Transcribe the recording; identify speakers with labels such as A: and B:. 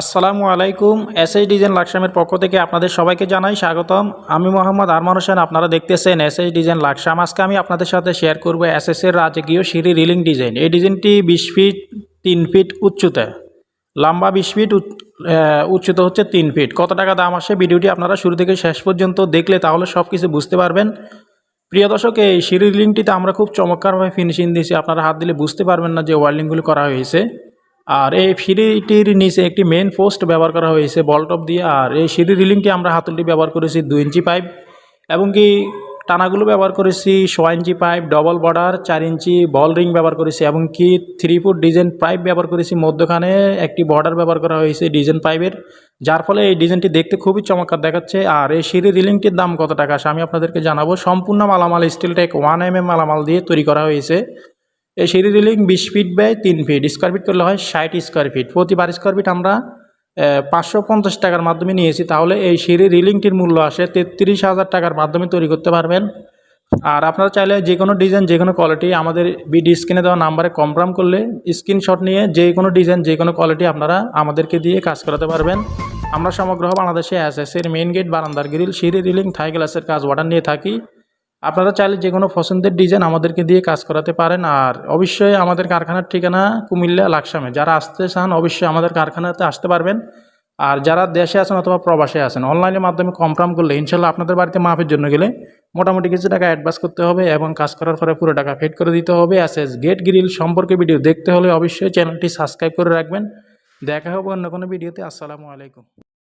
A: আসসালামু আলাইকুম S H design লাকসামের পক্ষ থেকে আপনাদের সবাইকে জানাই স্বাগতম। আমি মোহাম্মদ আরমান হোসেন, আপনারা দেখতেছেন এস এইচ ডিজাইন লাকসাম আজকে আমি আপনাদের সাথে শেয়ার করব এস এস এর রাজকীয় সিঁড়ি রিলিং ডিজাইন এই ডিজাইনটি বিশ ফিট, তিন ফিট উচ্চতা। লম্বা বিশ ফিট উচ্চতা হচ্ছে তিন ফিট। কত টাকা দাম আসে ভিডিওটি আপনারা শুরু থেকে শেষ পর্যন্ত দেখলে তাহলে সব কিছু বুঝতে পারবেন। প্রিয় দর্শক, এই সিঁড়ি রিলিংটিতে আমরা খুব চমৎকারভাবে ফিনিশিং দিয়েছি। আপনারা হাত দিলে বুঝতে পারবেন না যে ওয়ার্লিংগুলো করা হয়েছে। আর এই সিঁড়িটির নিচে একটি মেন পোস্ট ব্যবহার করা হয়েছে বলটপ দিয়ে। আর এই সিঁড়ি রিলিংটি আমরা হাতুলটি ব্যবহার করেছি দুই ইঞ্চি পাইপ এবং কি টানাগুলো ব্যবহার করেছি সোয়া ইঞ্চি পাইপ ডবল বর্ডার চার ইঞ্চি বল রিং ব্যবহার করেছি এবং কি থ্রি ফুট ডিজাইন পাইপ ব্যবহার করেছি। মধ্যখানে একটি বর্ডার ব্যবহার করা হয়েছে ডিজাইন পাইপের যার ফলে এই ডিজাইনটি দেখতে খুবই চমৎকার দেখাচ্ছে। আর এই সিঁড়ি রিলিংটির দাম কত টাকা আমি আপনাদেরকে জানাব। সম্পূর্ণ মালামাল steel take one M M মালামাল দিয়ে তৈরি করা হয়েছে। এই সিঁড়ি রিলিং বিশ ফিট ব্যয় তিন ফিট স্কোয়ার ফিট করলে হয় ষাট স্কোয়ার ফিট প্রতিবার স্কোয়ার ফিট আমরা পাঁচশো পঞ্চাশ টাকার মাধ্যমে নিয়েছি। তাহলে এই সিঁড়ি রিলিংটির মূল্য আসে তেত্রিশ হাজার টাকার মাধ্যমে তৈরি করতে পারবেন। আর আপনারা চাইলে যে কোনো ডিজাইন, যে কোনো কোয়ালিটি আমাদের বিডি স্ক্রিনে দেওয়া নাম্বারে কনফার্ম করলে স্ক্রিনশট নিয়ে যে কোনো ডিজাইন, যে কোনো কোয়ালিটি আপনারা আমাদেরকে দিয়ে কাজ করাতে পারবেন। আমরা সমগ্র বাংলাদেশে এস এর মেইন গেট বারান্দার গ্রিল সিঁড়ি রিলিং থাই গ্লাসের কাজ অর্ডার নিয়ে থাকি। আপনারা চাইলে যে কোনো পছন্দের ডিজাইন আমাদেরকে দিয়ে কাজ করাতে পারেন। আর অবশ্যই আমাদের কারখানার ঠিকানা কুমিল্লা লাকসামে। যারা আসতে চান, অবশ্যই আমাদের কারখানাতে আসতে পারবেন। আর যারা দেশে আছেন অথবা প্রবাসে আছেন, অনলাইনের মাধ্যমে কমফার্ম করলে ইনশাল্লাহ আপনাদের বাড়িতে মাপের জন্য গেলে মোটামুটি কিছু টাকা অ্যাডভান্স করতে হবে এবং কাজ করার পরে পুরো টাকা ফেড করে দিতে হবে। এস এস গেট গ্রিল সম্পর্কে ভিডিও দেখতে হলে অবশ্যই চ্যানেলটি সাবস্ক্রাইব করে রাখবেন। দেখা হবে অন্য কোনো ভিডিওতে। আসসালামু আলাইকুম।